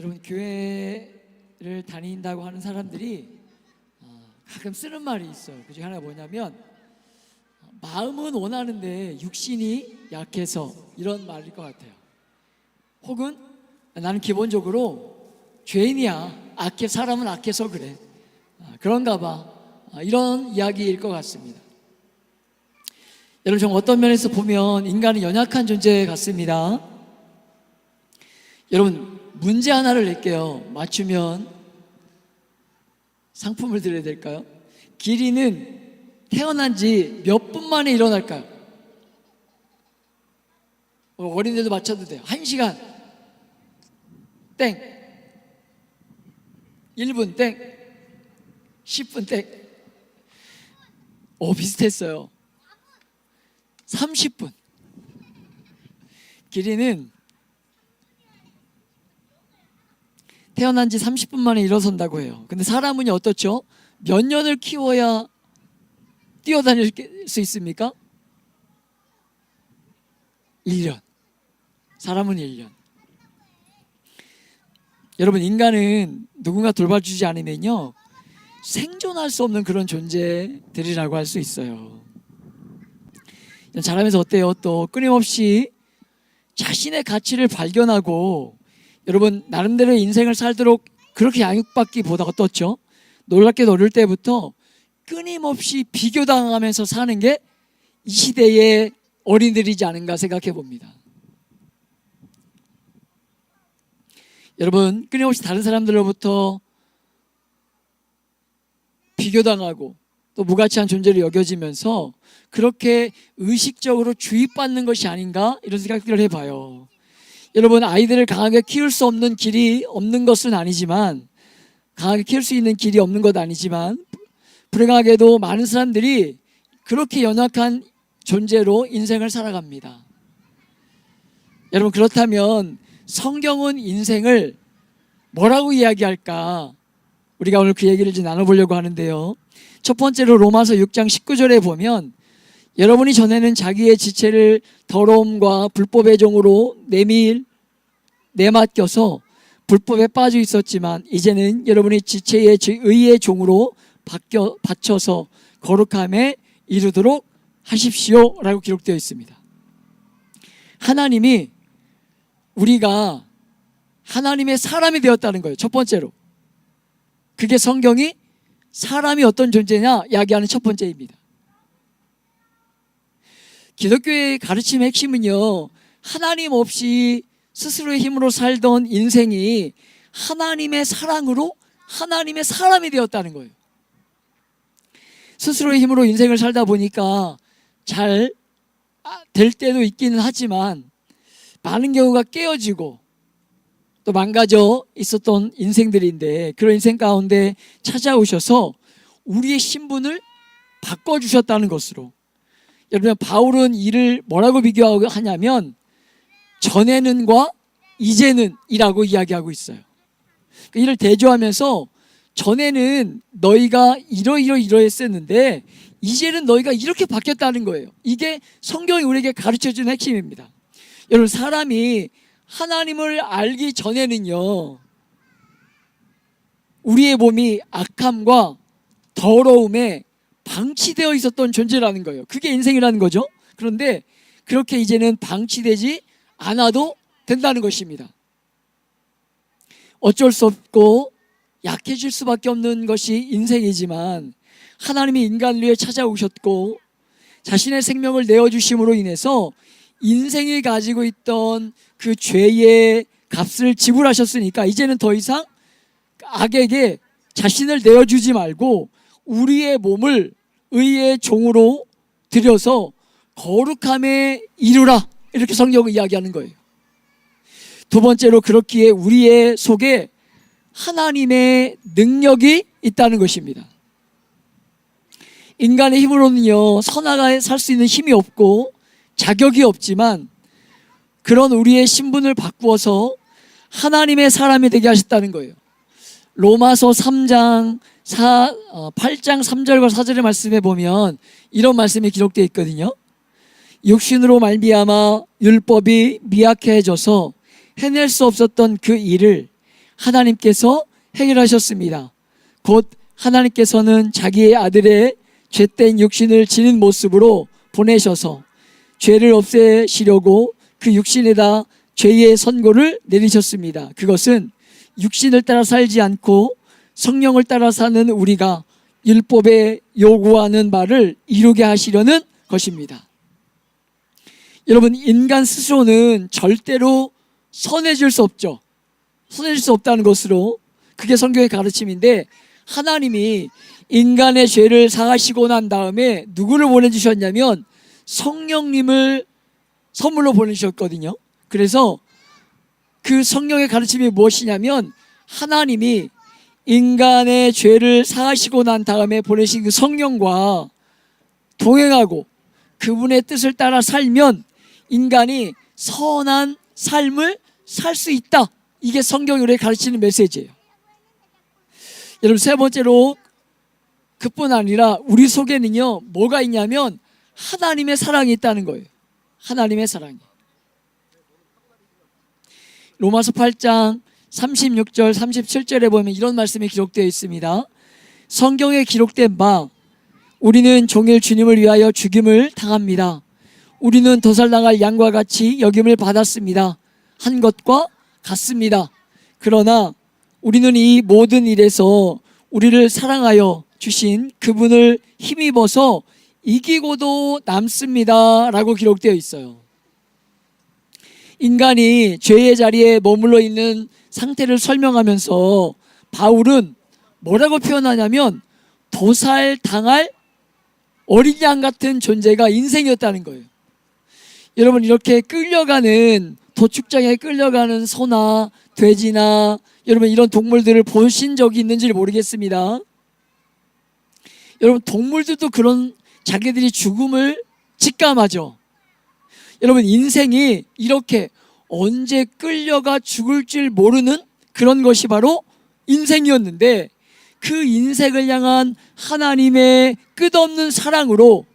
여러분 교회를 다닌다고 하는 사람들이 어, 가끔 쓰는 말이 있어요. 그 중에 하나가 뭐냐면 어, 마음은 원하는데 육신이 약해서 이런 말일 것 같아요. 혹은 나는 기본적으로 죄인이야. 악해 사람은 악해서 그래. 아, 그런가 봐. 아, 이런 이야기일 것 같습니다. 여러분 좀 어떤 면에서 보면 인간은 연약한 존재 같습니다. 여러분 문제 하나를 낼게요. 맞추면 상품을 드려야 될까요? 길이는 태어난 지 몇 분 만에 일어날까요? 어, 어린애도 맞춰도 돼요. 한 시간 땡 1분 땡 10분 땡 오, 비슷했어요. 30분. 길이는 태어난 지 30분 만에 일어선다고 해요. 근데 사람은 어떻죠? 몇 년을 키워야 뛰어다닐 수 있습니까? 1년. 사람은 1년. 여러분, 인간은 누군가 돌봐주지 않으면요. 생존할 수 없는 그런 존재들이라고 할 수 있어요. 자라면서 어때요? 또 끊임없이 자신의 가치를 발견하고 여러분 나름대로 인생을 살도록 그렇게 양육받기 보다 어떻죠? 놀랍게도 어릴 때부터 끊임없이 비교당하면서 사는 게 이 시대의 어린들이지 않은가 생각해 봅니다. 여러분 끊임없이 다른 사람들로부터 비교당하고 또 무가치한 존재로 여겨지면서 그렇게 의식적으로 주입받는 것이 아닌가 이런 생각들을 해봐요. 여러분 아이들을 강하게 키울 수 없는 길이 없는 것은 아니지만 강하게 키울 수 있는 길이 없는 것 아니지만 불행하게도 많은 사람들이 그렇게 연약한 존재로 인생을 살아갑니다. 여러분 그렇다면 성경은 인생을 뭐라고 이야기할까? 우리가 오늘 그 얘기를 좀 나눠보려고 하는데요. 첫 번째로 로마서 6장 19절에 보면 여러분이 전에는 자기의 지체를 더러움과 불법의 종으로 내밀 내맡겨서 불법에 빠져 있었지만 이제는 여러분이 지체의 의의 종으로 바뀌어 바쳐서 거룩함에 이르도록 하십시오라고 기록되어 있습니다. 하나님이 우리가 하나님의 사람이 되었다는 거예요. 첫 번째로. 그게 성경이 사람이 어떤 존재냐 이야기하는 첫 번째입니다. 기독교의 가르침의 핵심은요, 하나님 없이 스스로의 힘으로 살던 인생이 하나님의 사랑으로 하나님의 사람이 되었다는 거예요. 스스로의 힘으로 인생을 살다 보니까 잘 될 때도 있기는 하지만 많은 경우가 깨어지고 또 망가져 있었던 인생들인데 그런 인생 가운데 찾아오셔서 우리의 신분을 바꿔주셨다는 것으로 여러분 바울은 이를 뭐라고 비교하냐면 전에는과 이제는이라고 이야기하고 있어요. 이를 대조하면서 전에는 너희가 이러이러 이러했었는데 이제는 너희가 이렇게 바뀌었다는 거예요. 이게 성경이 우리에게 가르쳐 주는 핵심입니다. 여러분 사람이 하나님을 알기 전에는요. 우리의 몸이 악함과 더러움에 방치되어 있었던 존재라는 거예요. 그게 인생이라는 거죠. 그런데 그렇게 이제는 방치되지 않아도 된다는 것입니다. 어쩔 수 없고 약해질 수밖에 없는 것이 인생이지만 하나님이 인간을 위해 찾아오셨고 자신의 생명을 내어주심으로 인해서 인생이 가지고 있던 그 죄의 값을 지불하셨으니까 이제는 더 이상 악에게 자신을 내어주지 말고 우리의 몸을 의의 종으로 들여서 거룩함에 이르라 이렇게 성경은 이야기하는 거예요. 두 번째로 그렇기에 우리의 속에 하나님의 능력이 있다는 것입니다. 인간의 힘으로는요 선하게 살수 있는 힘이 없고 자격이 없지만 그런 우리의 신분을 바꾸어서 하나님의 사람이 되게 하셨다는 거예요. 로마서 3장 4, 8장 3절과 4절의 말씀에 보면 이런 말씀이 기록되어 있거든요. 육신으로 말미암아 율법이 미약해져서 해낼 수 없었던 그 일을 하나님께서 해결하셨습니다. 곧 하나님께서는 자기의 아들의 죄된 육신을 지닌 모습으로 보내셔서 죄를 없애시려고 그 육신에다 죄의 선고를 내리셨습니다. 그것은 육신을 따라 살지 않고 성령을 따라 사는 우리가 율법에 요구하는 바를 이루게 하시려는 것입니다. 여러분 인간 스스로는 절대로 선해질 수 없죠. 선해질 수 없다는 것으로 그게 성경의 가르침인데 하나님이 인간의 죄를 사하시고 난 다음에 누구를 보내주셨냐면 성령님을 선물로 보내주셨거든요. 그래서 그 성령의 가르침이 무엇이냐면 하나님이 인간의 죄를 사하시고 난 다음에 보내신 그 성령과 동행하고 그분의 뜻을 따라 살면 인간이 선한 삶을 살 수 있다. 이게 성경이 우리에게 가르치는 메시지예요. 여러분 세 번째로 그뿐 아니라 우리 속에는요 뭐가 있냐면 하나님의 사랑이 있다는 거예요. 하나님의 사랑이. 로마서 8장 36절 37절에 보면 이런 말씀이 기록되어 있습니다. 성경에 기록된 바 우리는 종일 주님을 위하여 죽임을 당합니다. 우리는 도살당할 양과 같이 여김을 받았습니다. 한 것과 같습니다. 그러나 우리는 이 모든 일에서 우리를 사랑하여 주신 그분을 힘입어서 이기고도 남습니다. 라고 기록되어 있어요. 인간이 죄의 자리에 머물러 있는 상태를 설명하면서 바울은 뭐라고 표현하냐면 도살 당할 어린 양 같은 존재가 인생이었다는 거예요. 여러분 이렇게 끌려가는 도축장에 끌려가는 소나 돼지나 여러분 이런 동물들을 보신 적이 있는지 모르겠습니다. 여러분 동물들도 그런 자기들이 죽음을 직감하죠. 여러분 인생이 이렇게 언제 끌려가 죽을 줄 모르는 그런 것이 바로 인생이었는데 그 인생을 향한 하나님의 끝없는 사랑으로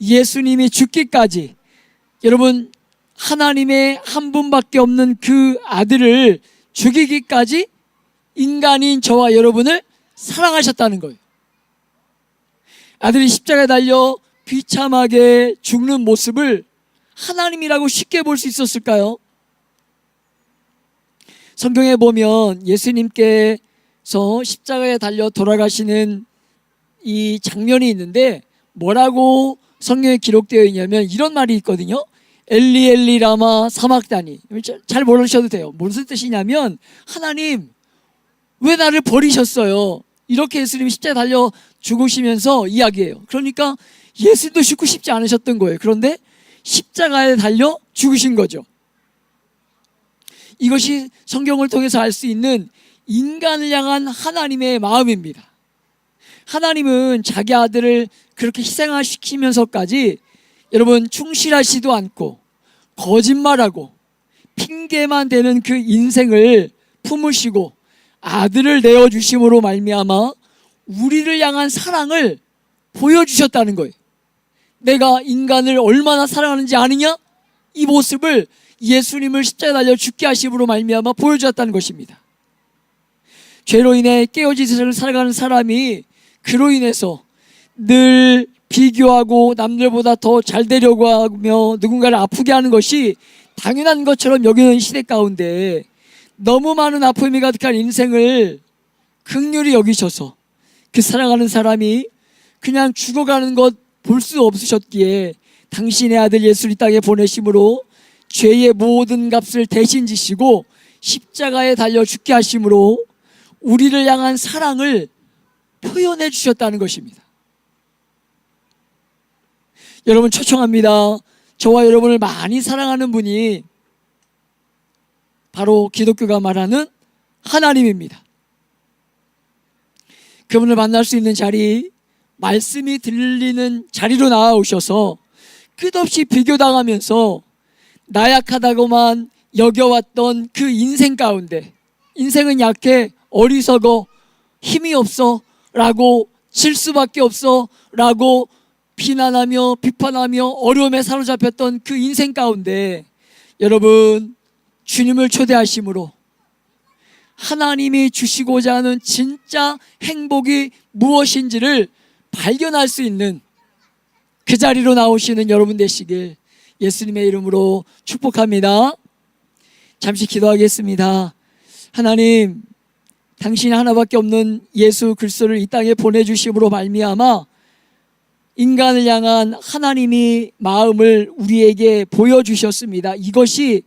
예수님이 죽기까지 여러분 하나님의 한 분밖에 없는 그 아들을 죽이기까지 인간인 저와 여러분을 사랑하셨다는 거예요. 아들이 십자가에 달려 비참하게 죽는 모습을 하나님이라고 쉽게 볼 수 있었을까요? 성경에 보면 예수님께서 십자가에 달려 돌아가시는 이 장면이 있는데 뭐라고 성경에 기록되어 있냐면 이런 말이 있거든요. 엘리 엘리 라마 사막다니 잘 모르셔도 돼요. 무슨 뜻이냐면 하나님 왜 나를 버리셨어요? 이렇게 예수님이 십자가에 달려 죽으시면서 이야기해요. 그러니까 예수도 죽고 싶지 않으셨던 거예요. 그런데 십자가에 달려 죽으신 거죠. 이것이 성경을 통해서 알 수 있는 인간을 향한 하나님의 마음입니다. 하나님은 자기 아들을 그렇게 희생시키면서까지 여러분 충실하지도 않고 거짓말하고 핑계만 대는 그 인생을 품으시고 아들을 내어 주심으로 말미암아 우리를 향한 사랑을 보여주셨다는 거예요. 내가 인간을 얼마나 사랑하는지 아느냐? 이 모습을 예수님을 십자가에 달려 죽게 하심으로 말미암아 보여주었다는 것입니다. 죄로 인해 깨어진 세상을 살아가는 사람이 그로 인해서 늘 비교하고 남들보다 더 잘 되려고 하며 누군가를 아프게 하는 것이 당연한 것처럼 여기는 시대 가운데 너무 많은 아픔이 가득한 인생을 극률이 여기셔서 그 사랑하는 사람이 그냥 죽어가는 것 볼 수 없으셨기에 당신의 아들 예수를 이 땅에 보내심으로 죄의 모든 값을 대신 지시고 십자가에 달려 죽게 하심으로 우리를 향한 사랑을 표현해 주셨다는 것입니다. 여러분 초청합니다. 저와 여러분을 많이 사랑하는 분이 바로 기독교가 말하는 하나님입니다. 그분을 만날 수 있는 자리, 말씀이 들리는 자리로 나아오셔서 끝없이 비교당하면서 나약하다고만 여겨왔던 그 인생 가운데 인생은 약해 어리석어 힘이 없어 라고 질 수밖에 없어 라고 비난하며 비판하며 어려움에 사로잡혔던 그 인생 가운데 여러분 주님을 초대하심으로 하나님이 주시고자 하는 진짜 행복이 무엇인지를 발견할 수 있는 그 자리로 나오시는 여러분 되시길 예수님의 이름으로 축복합니다. 잠시 기도하겠습니다. 하나님, 당신 하나밖에 없는 예수 그리스도를 이 땅에 보내주심으로 말미암아 인간을 향한 하나님이 마음을 우리에게 보여주셨습니다. 이것이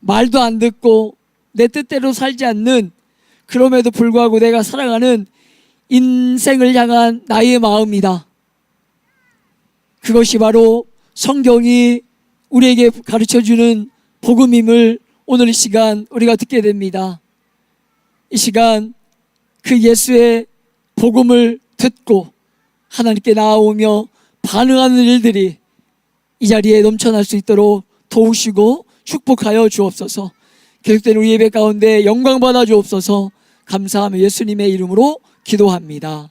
말도 안 듣고 내 뜻대로 살지 않는 그럼에도 불구하고 내가 살아가는 인생을 향한 나의 마음이다. 그것이 바로 성경이 우리에게 가르쳐 주는 복음임을 오늘 이 시간 우리가 듣게 됩니다. 이 시간 그 예수의 복음을 듣고 하나님께 나아오며 반응하는 일들이 이 자리에 넘쳐날 수 있도록 도우시고 축복하여 주옵소서. 계속된 우리 예배 가운데 영광 받아 주옵소서. 감사하며 예수님의 이름으로 기도합니다.